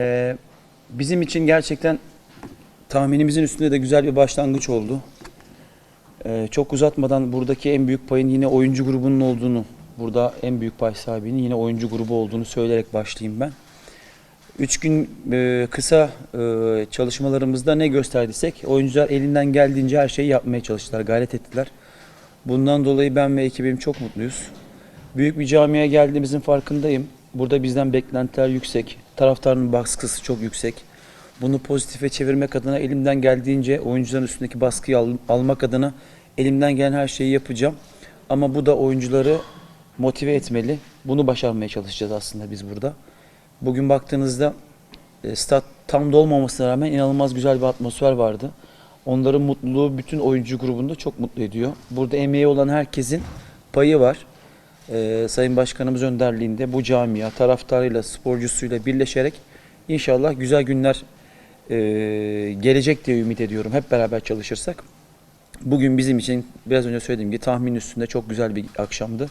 Ee, bizim için gerçekten tahminimizin üstünde de güzel bir başlangıç oldu. Ee, çok uzatmadan buradaki en büyük payın yine oyuncu grubunun olduğunu, burada en büyük pay sahibinin yine oyuncu grubu olduğunu söyleyerek başlayayım ben. Üç gün e, kısa e, çalışmalarımızda ne gösterdiysek oyuncular elinden geldiğince her şeyi yapmaya çalıştılar, gayret ettiler. Bundan dolayı ben ve ekibim çok mutluyuz. Büyük bir camiye geldiğimizin farkındayım. Burada bizden beklentiler yüksek. Taraftarın baskısı çok yüksek. Bunu pozitife çevirmek adına elimden geldiğince oyuncuların üstündeki baskıyı al- almak adına elimden gelen her şeyi yapacağım. Ama bu da oyuncuları motive etmeli. Bunu başarmaya çalışacağız aslında biz burada. Bugün baktığınızda e, stat tam dolmamasına rağmen inanılmaz güzel bir atmosfer vardı. Onların mutluluğu bütün oyuncu grubunda çok mutlu ediyor. Burada emeği olan herkesin payı var. Ee, Sayın Başkanımız önderliğinde bu camia taraftarıyla, sporcusuyla birleşerek inşallah güzel günler e, gelecek diye ümit ediyorum. Hep beraber çalışırsak. Bugün bizim için biraz önce söylediğim gibi tahmin üstünde çok güzel bir akşamdı.